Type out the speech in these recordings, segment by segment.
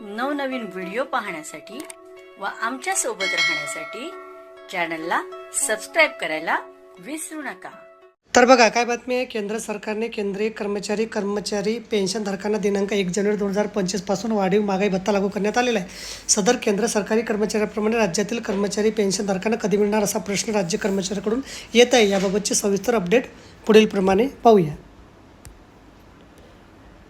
नवनवीन व्हिडिओ पाहण्यासाठी व आमच्यासोबत राहण्यासाठी चॅनलला सबस्क्राईब करायला विसरू नका. तर बघा काय बातमी आहे? केंद्र सरकारने केंद्रीय कर्मचारी कर्मचारी पेन्शनधारकांना दिनांक एक जानेवारी दोन हजार पंचवीसपासून वाढीव महागाई भत्ता लागू करण्यात आलेला आहे. सदर केंद्र सरकारी कर्मचाऱ्याप्रमाणे राज्यातील कर्मचारी पेन्शनधारकांना कधी मिळणार असा प्रश्न राज्य कर्मचाऱ्याकडून येत आहे. याबाबतचे सविस्तर अपडेट पुढीलप्रमाणे पाहूया.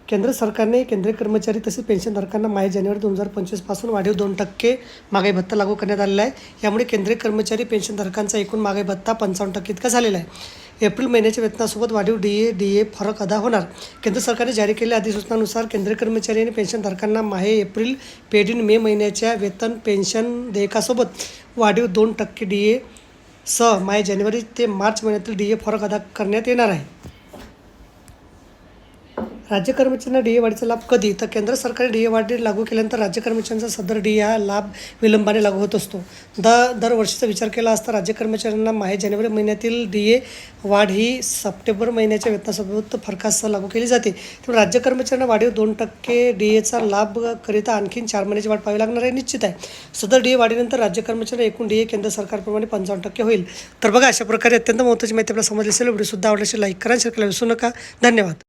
केंद्र सरकारने केंद्रीय कर्मचारी तसेच पेन्शनधारकांना माहे जानेवारी दोन हजार पंचवीसपासून वाढीव दोन टक्के महागाई भत्ता लागू करण्यात आलेला आहे. यामुळे केंद्रीय कर्मचारी पेन्शनधारकांचा एकूण महागाई भत्ता पंचावन्न टक्के इतका झालेला आहे. एप्रिल महिन्याच्या वेतनासोबत वाढीव डी ए डी ए फरक अदा होणार. केंद्र सरकारने जारी केलेल्या अधिसूचनानुसार केंद्रीय कर्मचारी आणि पेन्शनधारकांना माहे एप्रिल पेड इन मे महिन्याच्या वेतन पेन्शन देयकासोबत वाढीव दोन टक्के डी ए सह माहे जानेवारी ते मार्च महिन्यातील डी ए फरक अदा करण्यात येणार आहे. राज्य कर्मचाऱ्यांना डी ए वाढीचा लाभ कधी? तर केंद्र सरकारने डी ए वाढी लागू केल्यानंतर राज्य कर्मचाऱ्यांचा सदर डी ए हा लाभ विलंबाने लागू होत असतो. द दरवर्षीचा विचार केला असता राज्य कर्मचाऱ्यांना माहे जानेवारी महिन्यातील डी ए वाढ ही सप्टेंबर महिन्याच्या वेतनासोबत फरकासह लागू केली जाते. त्यामुळे राज्य कर्मचाऱ्यांना वाढीव दोन टक्के डी एचा लाभ करिता आणखीन चार महिन्याची वाढ पाहावी लागणार आहे निश्चित आहे. सदर डी ए वाढीनंतर राज्य कर्मचाऱ्यांना एकूण डी ए केंद्र सरकारप्रमाणे पंचावन्न टक्के होईल. तर बघा अशा प्रकारे अत्यंत महत्त्वाची माहिती आपल्याला समजली असेल. व्हिडिओ सुद्धा आवडल्याचे लाईक करा शेअर करायला विसरू नका. धन्यवाद.